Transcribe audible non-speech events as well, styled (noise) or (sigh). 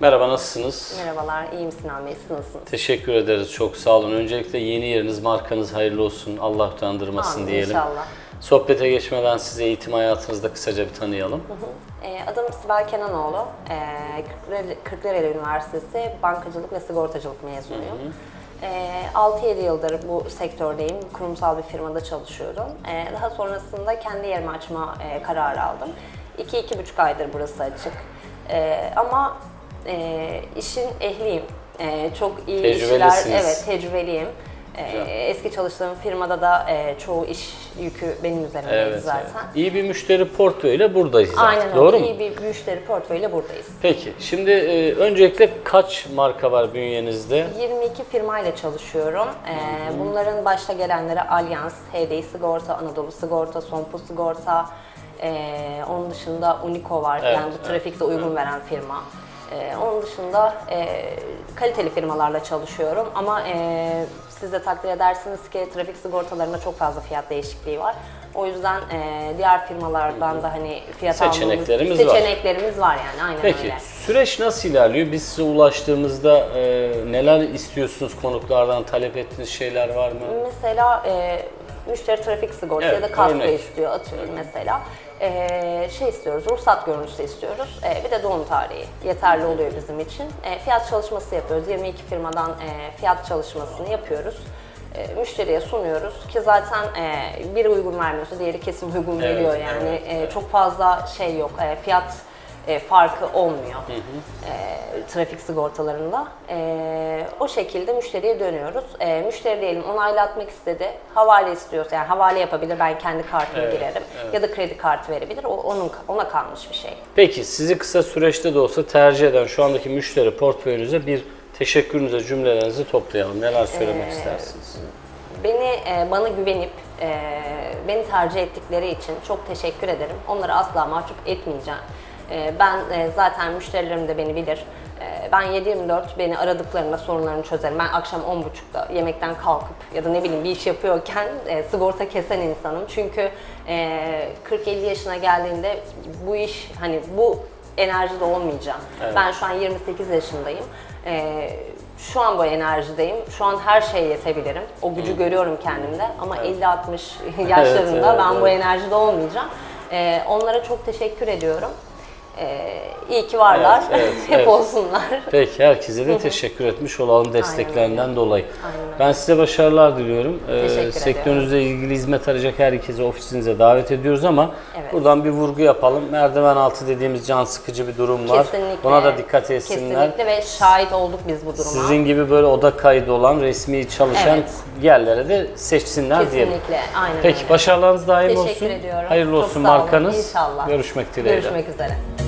Merhabalar, iyiyim Sinan Bey, siz nasılsınız? Teşekkür ederiz. Çok sağ olun. Öncelikle yeni yeriniz, markanız hayırlı olsun. Allah utandırmasın Amin, diyelim. inşallah. Sohbete geçmeden size eğitim hayatınızda kısaca bir tanıyalım. Ee, adım Sibel Kenanoğlu, ee, Kırklareli- Üniversitesi Bankacılık ve Sigortacılık mezunuyum. Ee, 6-7 yıldır bu sektördeyim, kurumsal bir firmada çalışıyorum. Ee, daha sonrasında kendi yerimi açma ee, kararı aldım. 2-2,5 aydır burası açık. Ee, ama ee, işin ehliyim. Ee, çok iyi işler, evet tecrübeliyim. Ee, Güzel. eski çalıştığım firmada da ee, çoğu iş yükü benim üzerimdeydi Evet, zaten. evet. İyi bir müşteri portföyüyle buradayız artık. Aynen öyle. Doğru mu? İyi bir müşteri portföyüyle buradayız. Peki. Şimdi e, öncelikle kaç marka var bünyenizde? 22 firmayla çalışıyorum. Ee, bunların başta gelenleri Allianz, HDI Sigorta, Anadolu Sigorta, Sompu Sigorta. Onun dışında Unico var. Evet, yani bu trafikte uygun veren firma. Ee, onun dışında e, kaliteli firmalarla çalışıyorum ama e, siz de takdir edersiniz ki trafik sigortalarında çok fazla fiyat değişikliği var. O yüzden e, diğer firmalardan da hani fiyat Seçeneklerimiz almamız, var. seçeneklerimiz var yani aynen Peki öyle. süreç nasıl ilerliyor? Biz size ulaştığımızda e, neler istiyorsunuz konuklardan? Talep ettiğiniz şeyler var mı? Mesela e, müşteri trafik sigortası Evet, ya da kasko istiyor atıyorum mesela. E, şey istiyoruz, ruhsat görüntüsü istiyoruz. E, bir de doğum tarihi yeterli oluyor bizim için. E, fiyat çalışması yapıyoruz. 22 firmadan e, fiyat çalışmasını yapıyoruz. E, müşteriye sunuyoruz ki zaten e, biri uygun vermiyorsa diğeri kesin uygun Evet, veriyor yani. evet, E, evet. Çok fazla şey yok, e, fiyat e, farkı olmuyor e, trafik sigortalarında. E, o şekilde müşteriye dönüyoruz. E, müşteri diyelim onaylatmak istedi, havale istiyorsa yani havale yapabilir, ben kendi kartımı Evet, girerim ya da kredi kartı verebilir. O onun ona kalmış bir şey. Peki sizi kısa süreçte de olsa tercih eden şu andaki müşteri portföyünüze bir teşekkürünüze cümlelerinizi toplayalım. Neler söylemek istersiniz? Beni e, bana güvenip e, beni tercih ettikleri için çok teşekkür ederim. Onları asla mahcup etmeyeceğim. E, ben e, zaten müşterilerim de beni bilir. E, ben 7-24 beni aradıklarında sorunlarını çözerim. Ben akşam 10.30'da yemekten kalkıp ya da ne bileyim bir iş yapıyorken e, sigorta kesen insanım. Çünkü e, 40-50 yaşına geldiğinde bu iş hani bu enerjide olmayacağım. Ben şu an 28 yaşındayım. E, şu an bu enerjideyim. Şu an her şeye yetebilirim. O gücü görüyorum kendimde. Ama 50-60 (laughs) yaşlarında evet, ben bu evet. enerjide olmayacağım. Ee, onlara çok teşekkür ediyorum. Ee, iyi ki varlar. Evet, evet, (laughs) Hep evet. olsunlar. Peki herkese de teşekkür etmiş olalım desteklerinden dolayı. Aynen. Ben size başarılar diliyorum. Ee, Teşekkür sektörünüzle ilgili hizmet arayacak herkese ofisinize davet ediyoruz ama Evet. buradan bir vurgu yapalım. Merdiven altı dediğimiz can sıkıcı bir durum var. Kesinlikle. Buna da dikkat etsinler. Kesinlikle ve şahit olduk biz bu duruma. Sizin gibi böyle oda kaydı olan resmi çalışan Evet. yerlere de seçsinler diyelim. Kesinlikle. Aynen Peki öyle. başarılarınız daim Teşekkür olsun. ediyorum. Hayırlı Çok olsun markanız. İnşallah. Görüşmek dileğiyle. Görüşmek üzere.